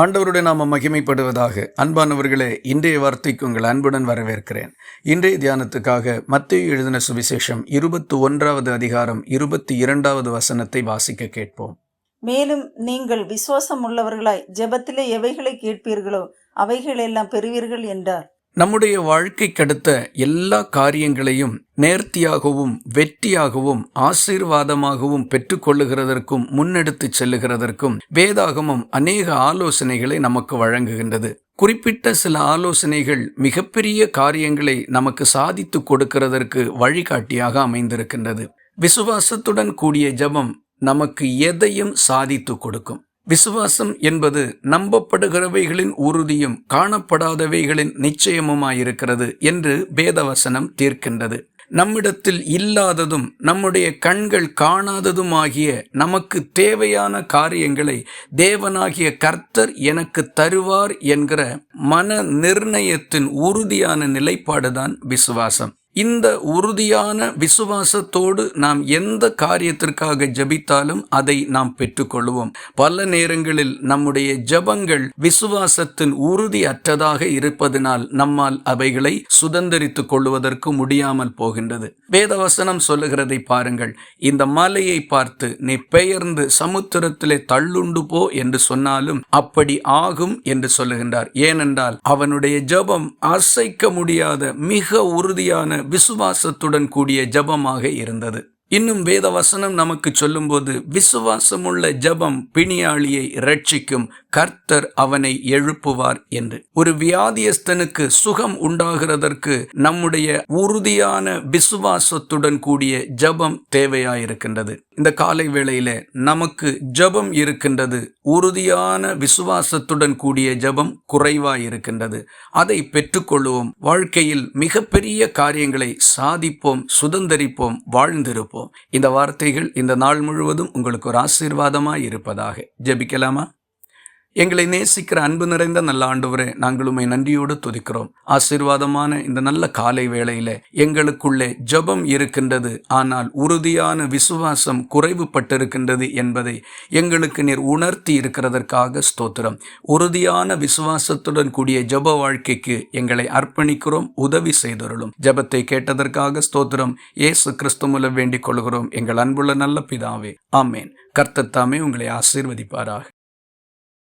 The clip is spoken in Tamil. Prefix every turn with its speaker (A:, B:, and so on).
A: ஆண்டவருடைய நாம மகிமைப்படுவதாக. அன்பானவர்களே இன்றைய வார்த்தைக்கு உங்கள் அன்புடன் வரவேற்கிறேன். இன்றைய தியானத்துக்காக மத்திய எழுதின சுவிசேஷம் இருபத்தி ஒன்றாவது அதிகாரம் இருபத்தி இரண்டாவது வசனத்தை வாசிக்க கேட்போம்.
B: மேலும் நீங்கள் விசுவாசம் உள்ளவர்களாய் ஜெபத்திலே எவைகளை கேட்பீர்களோ அவைகளெல்லாம் பெறுவீர்கள் என்றார்.
A: நம்முடைய வாழ்க்கைக்கடுத்த எல்லா காரியங்களையும் நேர்த்தியாகவும் வெற்றியாகவும் ஆசீர்வாதமாகவும் பெற்றுக்கொள்ளுகிறதற்கும் முன்னெடுத்துச் செல்லுகிறதற்கும் வேதாகமம் அநேக ஆலோசனைகளை நமக்கு வழங்குகின்றது. குறிப்பிட்ட சில ஆலோசனைகள் மிகப்பெரிய காரியங்களை நமக்கு சாதித்து கொடுக்கிறதற்கு வழிகாட்டியாக அமைந்திருக்கின்றது. விசுவாசத்துடன் கூடிய ஜபம் நமக்கு எதையும் சாதித்து கொடுக்கும். விசுவாசம் என்பது நம்பப்படுகிறவைகளின் உறுதியும் காணப்படாதவைகளின் நிச்சயமுமாயிருக்கிறது என்று வேதவசனம் தீர்க்கின்றது. நம்மிடத்தில் இல்லாததும் நம்முடைய கண்கள் காணாததுமாகிய நமக்கு தேவையான காரியங்களை தேவனாகிய கர்த்தர் எனக்கு தருவார் என்கிற மன நிர்ணயத்தின் உறுதியான நிலைப்பாடுதான் விசுவாசம். இந்த உறுதியான விசுவாசத்தோடு நாம் எந்த காரியத்திற்காக ஜபித்தாலும் அதை நாம் பெற்றுக்கொள்வோம். பல நேரங்களில் நம்முடைய ஜபங்கள் விசுவாசத்தின் உறுதி அற்றதாக இருப்பதனால் நம்மால் அவைகளை சுதந்திரித்துக் கொள்வதற்கு முடியாமல் போகின்றது. வேதவசனம் சொல்லுகிறதை பாருங்கள். இந்த மலையை பார்த்து நீ பெயர்ந்து சமுத்திரத்திலே தள்ளுண்டு போ என்று சொன்னாலும் அப்படி ஆகும் என்று சொல்லுகின்றார். ஏனென்றால் அவனுடைய ஜபம் அசைக்க முடியாத மிக உறுதியான விசுவாசத்துடன் கூடிய ஜபமாக இருந்தது. இன்னும் வேத வசனம் நமக்கு சொல்லும்போது விசுவாசமுள்ள ஜபம் பிணியாளியை ரட்சிக்கும் கர்த்தர் அவனை எழுப்புவார் என்று. ஒரு வியாதியஸ்தனுக்கு சுகம் உண்டாகிறதற்கு நம்முடைய உறுதியான விசுவாசத்துடன் கூடிய ஜபம் தேவையாயிருக்கின்றது. இந்த காலை வேளையில நமக்கு ஜபம் இருக்கின்றது. உறுதியான விசுவாசத்துடன் கூடிய ஜபம் குறைவாயிருக்கின்றது. அதை பெற்றுக்கொள்வோம். வாழ்க்கையில் மிகப்பெரிய காரியங்களை சாதிப்போம் சுதந்திரிப்போம் வாழ்ந்திருப்போம். இந்த வார்த்தைகள் இந்த நாள் முழுவதும் உங்களுக்கு ஒரு ஆசீர்வாதமாய் இருப்பதாக ஜெபிக்கலாமா? எங்களை நேசிக்கிற அன்பு நிறைந்த நல்ல ஆண்டவரே நாங்கள் உண்மை நன்றியோடு துதிக்கிறோம். ஆசீர்வாதமான இந்த நல்ல காலை வேளையில எங்களுக்குள்ளே ஜபம் இருக்கின்றது. ஆனால் உறுதியான விசுவாசம் குறைவுபட்டிருக்கின்றது என்பதை எங்களுக்கு நீர் உணர்த்தி இருக்கிறதற்காக ஸ்தோத்திரம். உறுதியான விசுவாசத்துடன் கூடிய ஜப வாழ்க்கைக்கு எங்களை அர்ப்பணிக்கிறோம் உதவி செய்தருளும். ஜபத்தை கேட்டதற்காக ஸ்தோத்திரம். ஏசு கிறிஸ்து மூலம் வேண்டிக் கொள்கிறோம். எங்கள் அன்புள்ள நல்ல பிதாவே ஆமேன். கர்த்தத்தாமே உங்களை ஆசீர்வதிப்பாராக.